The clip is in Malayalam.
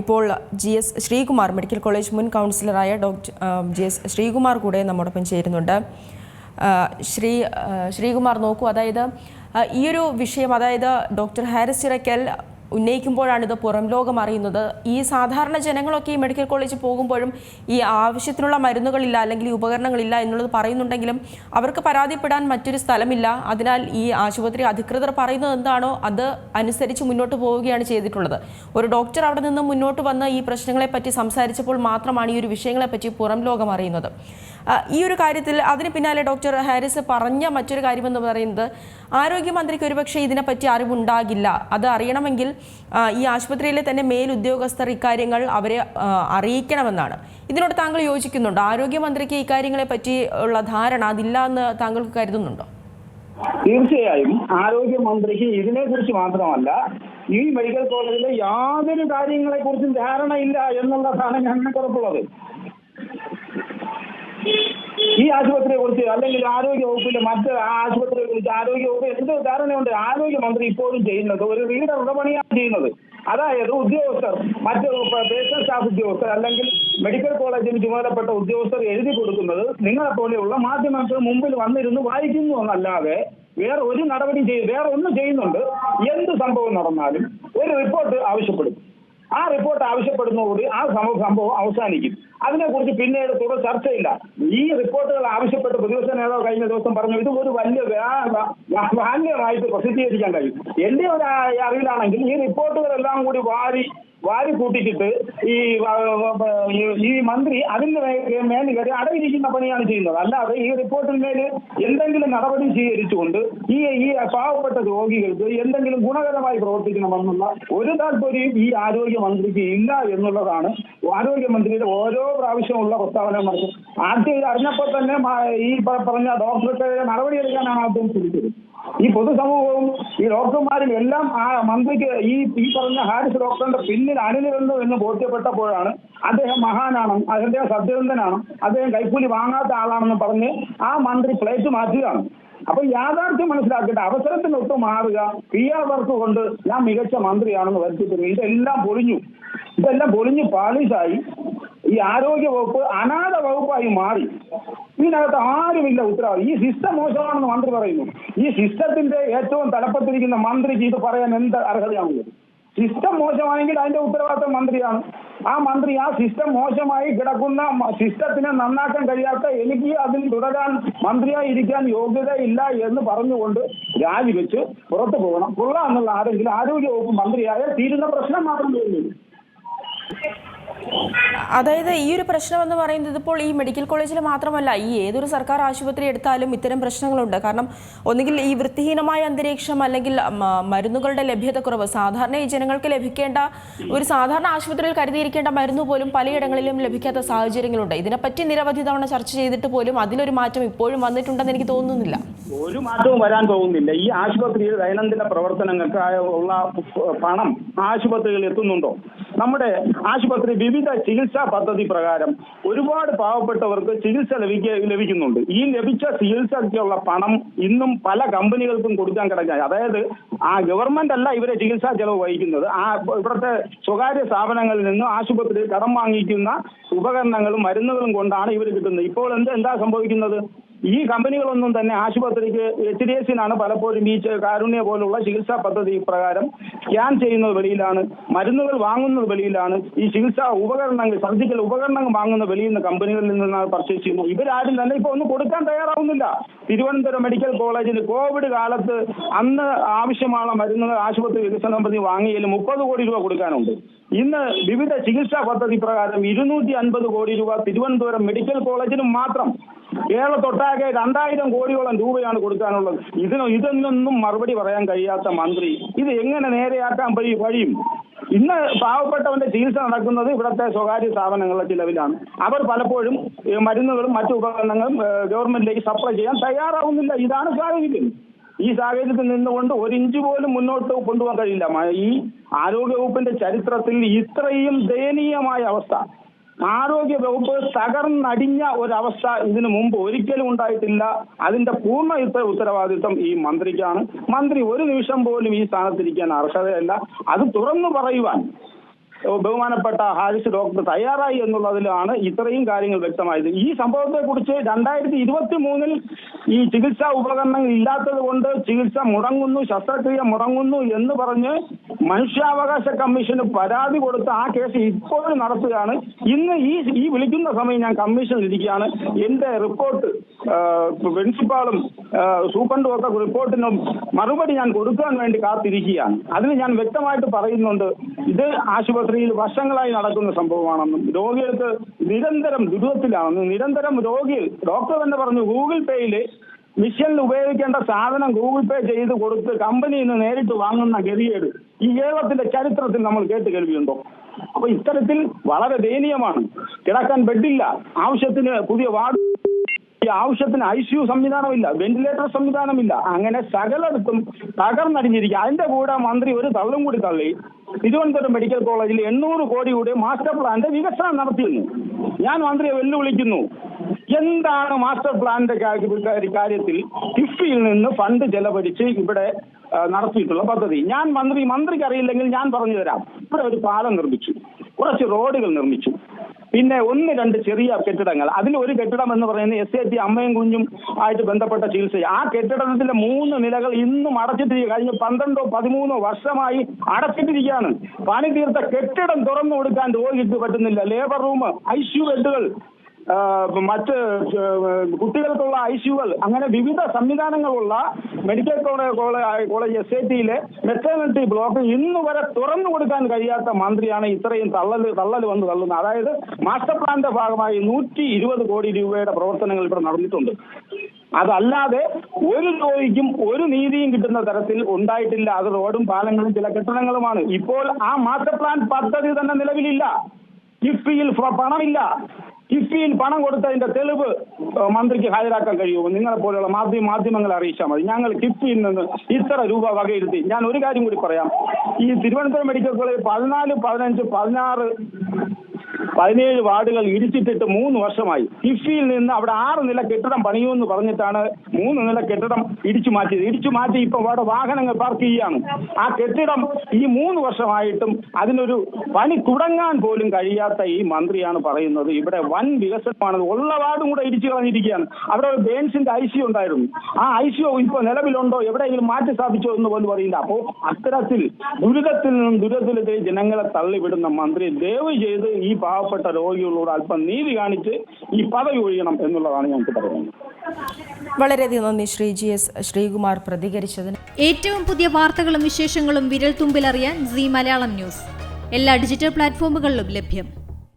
ഇപ്പോൾ G S Sreekumar medical college മുൻ കൗൺസിലറായ ഡോക്ടർ ജി എസ് ശ്രീകുമാർ കൂടെ നമ്മോടൊപ്പം ചേരുന്നുണ്ട്. ശ്രീ ശ്രീകുമാർ നോക്കൂ അതായത് ഈ ഒരു വിഷയം അതായത് ഡോക്ടർ ഹാരിസ് ചിറക്കൽ ഉന്നയിക്കുമ്പോഴാണ് ഇത് പുറം ലോകം അറിയുന്നത്. ഈ സാധാരണ ജനങ്ങളൊക്കെ ഈ മെഡിക്കൽ കോളേജിൽ പോകുമ്പോഴും ഈ ആവശ്യത്തിനുള്ള മരുന്നുകളില്ല അല്ലെങ്കിൽ ഈ ഉപകരണങ്ങളില്ല എന്നുള്ളത് പറയുന്നുണ്ടെങ്കിലും അവർക്ക് പരാതിപ്പെടാൻ മറ്റൊരു സ്ഥലമില്ല. അതിനാൽ ഈ ആശുപത്രി അധികൃതർ പറയുന്നത് എന്താണോ അത് അനുസരിച്ച് മുന്നോട്ട് പോവുകയാണ് ചെയ്തിട്ടുള്ളത്. ഒരു ഡോക്ടർ അവിടെ നിന്ന് മുന്നോട്ട് വന്ന് ഈ പ്രശ്നങ്ങളെപ്പറ്റി സംസാരിച്ചപ്പോൾ മാത്രമാണ് ഈ ഒരു വിഷയങ്ങളെപ്പറ്റി പുറം ലോകം അറിയുന്നത്. ഈ ഒരു കാര്യത്തിൽ അതിന് പിന്നാലെ ഡോക്ടർ ഹാരിസ് പറഞ്ഞ മറ്റൊരു കാര്യമെന്ന് പറയുന്നത് ആരോഗ്യമന്ത്രിക്ക് ഒരുപക്ഷെ ഇതിനെപ്പറ്റി അറിവുണ്ടാകില്ല. അത് അറിയണമെങ്കിൽ ഈ ആശുപത്രിയിലെ തന്നെ മേലുദ്യോഗസ്ഥർ ഇക്കാര്യങ്ങൾ അവരെ അറിയിക്കണമെന്നാണ്. ഇതിനോട് താങ്കൾ യോജിക്കുന്നുണ്ടോ? ആരോഗ്യമന്ത്രിക്ക് ഇക്കാര്യങ്ങളെ പറ്റി ഉള്ള ധാരണ അതില്ല എന്ന് താങ്കൾക്ക് കരുതുന്നുണ്ടോ? തീർച്ചയായും ആരോഗ്യമന്ത്രിക്ക് ഇതിനെക്കുറിച്ച് മാത്രമല്ല ഈ മെഡിക്കൽ കോളേജിലെ യാതൊരു കാര്യങ്ങളെ കുറിച്ചും ധാരണയില്ല എന്നുള്ളതാണ് ഞങ്ങൾക്ക് ഉറപ്പുള്ളത് ഈ ആശുപത്രിയെ കുറിച്ച് അല്ലെങ്കിൽ ആരോഗ്യ വകുപ്പിന്റെ മറ്റ് ആശുപത്രിയെ കുറിച്ച് ആരോഗ്യ വകുപ്പ് എന്ത് ധാരണയുണ്ട്? ആരോഗ്യമന്ത്രി ഇപ്പോഴും ചെയ്യുന്നത് ഒരു വീട് ഉടമണിയാണ് ചെയ്യുന്നത്. അതായത് ഉദ്യോഗസ്ഥർ മറ്റ് പേഴ്സണൽ സ്റ്റാഫ് ഉദ്യോഗസ്ഥർ അല്ലെങ്കിൽ മെഡിക്കൽ കോളേജിന് ചുമതലപ്പെട്ട ഉദ്യോഗസ്ഥർ എഴുതി കൊടുക്കുന്നത് നിങ്ങളെ പോലെയുള്ള മാധ്യമങ്ങൾക്ക് മുമ്പിൽ വന്നിരുന്ന് വായിക്കുന്നു എന്നല്ലാതെ വേറെ ഒരു നടപടി ചെയ്യും വേറെ ഒന്നും ചെയ്യുന്നുണ്ട്. എന്ത് സംഭവം നടന്നാലും ഒരു റിപ്പോർട്ട് ആവശ്യപ്പെടും. ആ റിപ്പോർട്ട് ആവശ്യപ്പെടുന്നതോടെ ആ സംഭവം അവസാനിക്കും അതിനെക്കുറിച്ച് പിന്നീട് തുടർ ചർച്ചയില്ല ഈ റിപ്പോർട്ടുകൾ ആവശ്യപ്പെട്ട് പ്രതിപക്ഷ നേതാവ് കഴിഞ്ഞ ദിവസം പറഞ്ഞു ഇത് ഒരു വലിയ മാന്യമായിട്ട് പ്രസിദ്ധീകരിക്കാൻ കഴിയും എന്റെ ഒരു അറിവിലാണെങ്കിൽ ഈ റിപ്പോർട്ടുകളെല്ലാം കൂടി വാരി വാരി കൂട്ടിച്ചിട്ട് ഈ ഈ- മന്ത്രി അതിന്റെ മേൽ കയറി അടയിരിക്കുന്ന പണിയാണ് ചെയ്യുന്നത്. അല്ലാതെ ഈ റിപ്പോർട്ടിന്മേൽ എന്തെങ്കിലും നടപടി സ്വീകരിച്ചുകൊണ്ട് ഈ ഈ പാവപ്പെട്ട രോഗികൾക്ക് എന്തെങ്കിലും ഗുണകരമായി പ്രവർത്തിക്കണമെന്നുള്ള ഒരു താല്പര്യം ഈ ആരോഗ്യമന്ത്രിക്ക് ഇല്ല എന്നുള്ളതാണ് ആരോഗ്യമന്ത്രിയുടെ ഓരോ പ്രാവശ്യമുള്ള പ്രസ്താവന നടത്തും ആദ്യം ഇത് അറിഞ്ഞപ്പോൾ തന്നെ ഈ പറഞ്ഞ പറഞ്ഞ ഡോക്ടർക്ക് നടപടിയെടുക്കാനാണ് ആദ്യം ചിന്തിച്ചത് ഈ പൊതുസമൂഹവും ഈ ഡോക്ടർമാരും എല്ലാം ആ മന്ത്രിക്ക് ഈ ഈ പറഞ്ഞ ഹാരിസ് ഡോക്ടറിന്റെ പിന്നിൽ അണിനിരുന്നു എന്ന് ബോധ്യപ്പെട്ടപ്പോഴാണ് അദ്ദേഹം മഹാനാണ് അദ്ദേഹം സത്യസന്ധനാണ് അദ്ദേഹം കൈക്കൂലി വാങ്ങാത്ത ആളാണെന്ന് പറഞ്ഞ് ആ മന്ത്രി പ്ലേറ്റ് മാറ്റുകയാണ്. അപ്പൊ യാഥാർത്ഥ്യം മനസ്സിലാക്കിയിട്ട് അവസരത്തിനൊത്ത് മാറുക പി ആർ വർക്ക് കൊണ്ട് ഞാൻ മികച്ച മന്ത്രിയാണെന്ന് വരുത്തിക്കുന്നു ഇതെല്ലാം പൊളിഞ്ഞു. ഇതെല്ലാം പൊളിഞ്ഞ് പാളിസായി ഈ ആരോഗ്യ വകുപ്പ് അനാഥ വകുപ്പായി മാറി. ഇതിനകത്ത് ആരുമില്ല ഉത്തരവാദി. ഈ സിസ്റ്റം മോശമാണെന്ന് മന്ത്രി പറയുന്നു. ഈ സിസ്റ്റത്തിന്റെ ഏറ്റവും തലപ്പത്തിരിക്കുന്ന മന്ത്രിക്ക് ഇത് പറയാൻ എന്ത് അർഹതയാണുള്ളത് സിസ്റ്റം മോശമാണെങ്കിൽ അതിന്റെ ഉത്തരവാദിത്തം മന്ത്രിയാണ്. ആ മന്ത്രി ആ സിസ്റ്റം മോശമായി കിടക്കുന്ന സിസ്റ്റത്തിനെ നന്നാക്കാൻ കഴിയാത്ത എനിക്ക് അതിൽ തുടരാൻ മന്ത്രിയായി ഇരിക്കാൻ യോഗ്യതയില്ല എന്ന് പറഞ്ഞുകൊണ്ട് രാജിവെച്ച് പുറത്തു പോകണം. കൊള്ളാം എന്നുള്ള ആരെങ്കിലും ആരോഗ്യ വകുപ്പ് മന്ത്രിയായാൽ തീരുന്ന പ്രശ്നം മാത്രം ഉള്ളൂ. അതായത് ഈ ഒരു പ്രശ്നം എന്ന് പറയുന്നത് ഇപ്പോൾ ഈ മെഡിക്കൽ കോളേജിൽ മാത്രമല്ല ഈ ഏതൊരു സർക്കാർ ആശുപത്രി എടുത്താലും ഇത്തരം പ്രശ്നങ്ങളുണ്ട്. കാരണം ഒന്നുകിൽ ഈ വൃത്തിഹീനമായ അന്തരീക്ഷം അല്ലെങ്കിൽ മരുന്നുകളുടെ ലഭ്യതക്കുറവ് സാധാരണ ഈ ജനങ്ങൾക്ക് ലഭിക്കേണ്ട ഒരു സാധാരണ ആശുപത്രിയിൽ കരുതിയിരിക്കേണ്ട മരുന്ന് പോലും പലയിടങ്ങളിലും ലഭിക്കാത്ത സാഹചര്യങ്ങളുണ്ട്. ഇതിനെപ്പറ്റി നിരവധി തവണ ചർച്ച ചെയ്തിട്ട് പോലും അതിലൊരു മാറ്റം ഇപ്പോഴും വന്നിട്ടുണ്ടെന്ന് എനിക്ക് തോന്നുന്നില്ല. ഒരു മാറ്റവും വരാൻ പോകുന്നില്ല. ഈ ആശുപത്രിയിൽ ദൈനംദിന പ്രവർത്തനങ്ങൾക്ക് ഉള്ള പണം ആശുപത്രികളിൽ എത്തുന്നുണ്ടോ? നമ്മുടെ ആശുപത്രി വിവിധ ചികിത്സാ പദ്ധതി പ്രകാരം ഒരുപാട് പാവപ്പെട്ടവർക്ക് ചികിത്സ ലഭിക്ക ലഭിക്കുന്നുണ്ട്. ഈ ലഭിച്ച ചികിത്സയ്ക്കുള്ള പണം ഇന്നും പല കമ്പനികൾക്കും കൊടുക്കാൻ കിടക്കുക അതായത് ആ ഗവൺമെന്റ് അല്ല ഇവരെ ചികിത്സാ ചെലവ് വഹിക്കുന്നത്. ആ ഇവിടുത്തെ സ്വകാര്യ സ്ഥാപനങ്ങളിൽ നിന്ന് ആശുപത്രിയിൽ കടം വാങ്ങിക്കുന്ന ഉപകരണങ്ങളും മരുന്നുകളും കൊണ്ടാണ് ഇവർ കിട്ടുന്നത്. ഇപ്പോൾ എന്ത് എന്താ സംഭവിക്കുന്നത്? ഈ കമ്പനികളൊന്നും തന്നെ ആശുപത്രിക്ക് എച്ച് ഡി എസിനാണ് പലപ്പോഴും ഈ കാരുണ്യ പോലുള്ള ചികിത്സാ പദ്ധതി പ്രകാരം സ്കാൻ ചെയ്യുന്നത് വെളിയിലാണ് മരുന്നുകൾ വാങ്ങുന്നത് വെളിയിലാണ് ഈ ചികിത്സാ ഉപകരണങ്ങൾ സർജിക്കൽ ഉപകരണങ്ങൾ വാങ്ങുന്ന വെളിയിൽ നിന്ന് കമ്പനികളിൽ നിന്നാണ് പർച്ചേസ് ചെയ്യുന്നത്. ഇവരാരും തന്നെ ഇപ്പൊ ഒന്നും കൊടുക്കാൻ തയ്യാറാവുന്നില്ല. തിരുവനന്തപുരം മെഡിക്കൽ കോളേജിൽ കോവിഡ് കാലത്ത് അന്ന് ആവശ്യമുള്ള മരുന്നുകൾ ആശുപത്രി വികസന പദ്ധതി വാങ്ങിയതിൽ മുപ്പത് കോടി രൂപ കൊടുക്കാനുണ്ട്. ഇന്ന് വിവിധ ചികിത്സാ പദ്ധതി പ്രകാരം ഇരുന്നൂറ്റി അൻപത് കോടി രൂപ തിരുവനന്തപുരം മെഡിക്കൽ കോളേജിനും മാത്രം കേരളത്തൊട്ടാകെ രണ്ടായിരം കോടിയോളം രൂപയാണ് കൊടുക്കാനുള്ളത്. ഇതിന് ഇതിനൊന്നും മറുപടി പറയാൻ കഴിയാത്ത മന്ത്രി. ഇത് എങ്ങനെ നേരെയാക്കാൻ വഴിയും? ഇന്ന് പാവപ്പെട്ടവന്റെ ചികിത്സ നടക്കുന്നത് ഇവിടുത്തെ സ്വകാര്യ സ്ഥാപനങ്ങളുടെ ചിലവിലാണ്. അവർ പലപ്പോഴും മരുന്നുകളും മറ്റു ഉപകരണങ്ങളും ഗവൺമെന്റിലേക്ക് സപ്ലൈ ചെയ്യാൻ തയ്യാറാവുന്നില്ല. ഇതാണ് സാഹചര്യം. ഈ സാഹചര്യത്തിൽ നിന്നുകൊണ്ട് ഒരു ഇഞ്ച് പോലും മുന്നോട്ട് കൊണ്ടുപോകാൻ കഴിയില്ല. ഈ ഈ ആരോഗ്യവകുപ്പിന്റെ ചരിത്രത്തിൽ ഇത്രയും ദയനീയമായ അവസ്ഥ. ആരോഗ്യ വകുപ്പ് തകർന്നടിഞ്ഞ ഒരവസ്ഥ ഇതിനു മുമ്പ് ഒരിക്കലും ഉണ്ടായിട്ടില്ല. അതിന്റെ പൂർണ ഉത്ത- ഉത്തരവാദിത്വം ഈ മന്ത്രിക്കാണ്. മന്ത്രി ഒരു നിമിഷം പോലും ഈ സ്ഥാനത്തിരിക്കാൻ അർഹതയല്ല. അത് തുറന്നു പറയുവാൻ ബഹുമാനപ്പെട്ട ഹാരിസ് ഡോക്ടർ തയ്യാറായി എന്നുള്ളതിലാണ് ഇത്രയും കാര്യങ്ങൾ വ്യക്തമായത്. ഈ സംഭവത്തെ കുറിച്ച് രണ്ടായിരത്തി ഇരുപത്തി മൂന്നിൽ ഈ ചികിത്സാ ഉപകരണങ്ങൾ ഇല്ലാത്തത് കൊണ്ട് ചികിത്സ മുടങ്ങുന്നു ശസ്ത്രക്രിയ മുടങ്ങുന്നു എന്ന് പറഞ്ഞ് മനുഷ്യാവകാശ കമ്മീഷന് പരാതി കൊടുത്ത് ആ കേസ് ഇപ്പോഴും നടത്തുകയാണ്. ഇന്ന് ഈ ഈ വിളിക്കുന്ന സമയം ഞാൻ കമ്മീഷനിൽ ഇരിക്കുകയാണ്. എന്റെ റിപ്പോർട്ട് പ്രിൻസിപ്പാളും സൂപ്രണ്ടും ഒക്കെ റിപ്പോർട്ടിനും മറുപടി ഞാൻ കൊടുക്കാൻ വേണ്ടി കാത്തിരിക്കുകയാണ്. അതിന് ഞാൻ വ്യക്തമായിട്ട് പറയുന്നുണ്ട്. ഇത് ആശുപത്രിയിൽ വർഷങ്ങളായി നടക്കുന്ന സംഭവമാണെന്നും രോഗികൾക്ക് നിരന്തരം ദുരിതത്തിലാണെന്നും നിരന്തരം രോഗികൾ ഡോക്ടർ തന്നെ പറഞ്ഞു ഗൂഗിൾ പേയിൽ മിഷനിൽ ഉപയോഗിക്കേണ്ട സാധനം ഗൂഗിൾ പേ ചെയ്ത് കൊടുത്ത് കമ്പനിയിൽ നിന്ന് നേരിട്ട് വാങ്ങുന്ന ഗതികേട് ഈ കേരളത്തിന്റെ ചരിത്രത്തിൽ നമ്മൾ കേട്ട് കേൾവിയുണ്ടോ? അപ്പൊ ഇത്തരത്തിൽ വളരെ ദയനീയമാണ്. കിടക്കാൻ ബെഡില്ല ആവശ്യത്തിന് പുതിയ വാർഡ് ആവശ്യത്തിന് ഐ സി യു സംവിധാനമില്ല വെന്റിലേറ്റർ സംവിധാനമില്ല. അങ്ങനെ സകലടത്തും തകർന്നടിഞ്ഞിരിക്കുക. അതിന്റെ കൂടെ മന്ത്രി ഒരു തള്ളും കൂടി തള്ളി. തിരുവനന്തപുരം മെഡിക്കൽ കോളേജിൽ എണ്ണൂറ് കോടിയുടെ കൂടി മാസ്റ്റർ പ്ലാന്റെ വികസനം നടത്തിയിരുന്നു. ഞാൻ മന്ത്രിയെ വെല്ലുവിളിക്കുന്നു. എന്താണ് മാസ്റ്റർ പ്ലാന്റെ കാര്യ- കാര്യത്തിൽ കിഫ്ബിയിൽ നിന്ന് ഫണ്ട് ചെലവഴിച്ച് ഇവിടെ നടത്തിയിട്ടുള്ള പദ്ധതി? ഞാൻ മന്ത്രി മന്ത്രിക്ക് അറിയില്ലെങ്കിൽ ഞാൻ പറഞ്ഞു തരാം. ഇവിടെ ഒരു പാലം നിർമ്മിച്ചു. കുറച്ച് റോഡുകൾ നിർമ്മിച്ചു. പിന്നെ ഒന്ന് രണ്ട് ചെറിയ കെട്ടിടങ്ങൾ. അതിൽ ഒരു കെട്ടിടം എന്ന് പറയുന്നത് എസ് ഐ ടി അമ്മയും കുഞ്ഞും ആയിട്ട് ബന്ധപ്പെട്ട ചികിത്സ ആ കെട്ടിടത്തിന്റെ മൂന്ന് നിലകൾ ഇന്നും അടച്ചിട്ടിരിക്കുക കഴിഞ്ഞ പന്ത്രണ്ടോ പതിമൂന്നോ വർഷമായി അടച്ചിട്ടിരിക്കുകയാണ് പണി തീർത്ത കെട്ടിടം തുറന്നു കൊടുക്കാൻ രോഗിക്ക് പറ്റുന്നില്ല. ലേബർ റൂം ഐ സി ബെഡുകൾ മറ്റ് കുട്ടികൾക്കുള്ള ഐ സിയുകൾ അങ്ങനെ വിവിധ സംവിധാനങ്ങളുള്ള മെഡിക്കൽ കോളേജ് എസ് ഐ ടിയിലെ മെറ്റേണിറ്റി ബ്ലോക്ക് ഇന്ന് വരെ തുറന്നു കൊടുക്കാൻ കഴിയാത്ത മന്ത്രിയാണ് ഇത്രയും തള്ളൽ തള്ളൽ വന്ന് തള്ളുന്നത്. അതായത് മാസ്റ്റർ പ്ലാന്റെ ഭാഗമായി നൂറ്റി ഇരുപത് കോടി രൂപയുടെ പ്രവർത്തനങ്ങൾ ഇവിടെ നടന്നിട്ടുണ്ട്. അതല്ലാതെ ഒരു രോഗിക്കും ഒരു നീതിയും കിട്ടുന്ന തരത്തിൽ ഉണ്ടായിട്ടില്ല. അത് റോഡും പാലങ്ങളും ചില കെട്ടിടങ്ങളുമാണ്. ഇപ്പോൾ ആ മാസ്റ്റർ പ്ലാൻ പദ്ധതി തന്നെ നിലവിലില്ല. കിഫ്ബിയിൽ പണമില്ല. കിഫ്ബിയിൽ പണം കൊടുത്തതിന്റെ തെളിവ് മന്ത്രിക്ക് ഹാജരാക്കാൻ കഴിയുമോ? നിങ്ങളെ പോലെയുള്ള മാധ്യമ മാധ്യമങ്ങളെ അറിയിച്ചാൽ മതി. ഞങ്ങൾ കിഫ്ബിയിൽ നിന്ന് ഇത്ര രൂപ വകയിരുത്തി. ഞാൻ ഒരു കാര്യം കൂടി പറയാം. ഈ തിരുവനന്തപുരം മെഡിക്കൽ കോളേജ് പതിനാല് പതിനഞ്ച് പതിനാറ് പതിനേഴ് വാർഡുകൾ ഇടിച്ചിട്ടിട്ട് മൂന്ന് വർഷമായി. കിഫ്ബിയിൽ നിന്ന് അവിടെ ആറ് നില കെട്ടിടം പണിയുമെന്ന് പറഞ്ഞിട്ടാണ് മൂന്ന് നില കെട്ടിടം ഇടിച്ചു മാറ്റിയത്. ഇടിച്ചു മാറ്റി ഇപ്പൊ അവിടെ വാഹനങ്ങൾ പാർക്ക് ചെയ്യുകയാണ്. ആ കെട്ടിടം ഈ മൂന്ന് വർഷമായിട്ടും അതിനൊരു പണി തുടങ്ങാൻ പോലും കഴിയാത്ത ഈ മന്ത്രിയാണ് പറയുന്നത്. ഇവിടെ വൻ വികസനമാണ് ഉള്ള വാർഡും കൂടെ ഇടിച്ചു കളഞ്ഞിരിക്കുകയാണ്. അവിടെ ഒരു ഐ സി ഉണ്ടായിരുന്നു. ആ ഐ സി ഇപ്പൊ നിലവിലുണ്ടോ? എവിടെയെങ്കിലും മാറ്റി സ്ഥാപിച്ചോ എന്ന് പോലും അറിയില്ല. അപ്പോ അത്തരത്തിൽ ദുരിതത്തിൽ നിന്നും ദുരിതത്തിലെത്തി ജനങ്ങളെ തള്ളിവിടുന്ന മന്ത്രി ദയവ് ചെയ്ത് ഈ പാവപ്പെട്ട രോഗികളോട് അല്പം നീതി കാണിച്ച് ഈ പദവി ഒഴിയണം എന്നുള്ളതാണ് ഞങ്ങൾക്ക് പറയുന്നത്. വളരെയധികം നന്ദി ശ്രീ ജി എസ് ശ്രീകുമാർ പ്രതികരിച്ചതിന്. ഏറ്റവും പുതിയ വാർത്തകളും വിശേഷങ്ങളും വിരൽ തുമ്പിലറിയാൻ സി മലയാളം ന്യൂസ്. എല്ലാ ഡിജിറ്റൽ പ്ലാറ്റ്ഫോമുകളിലും ലഭ്യം.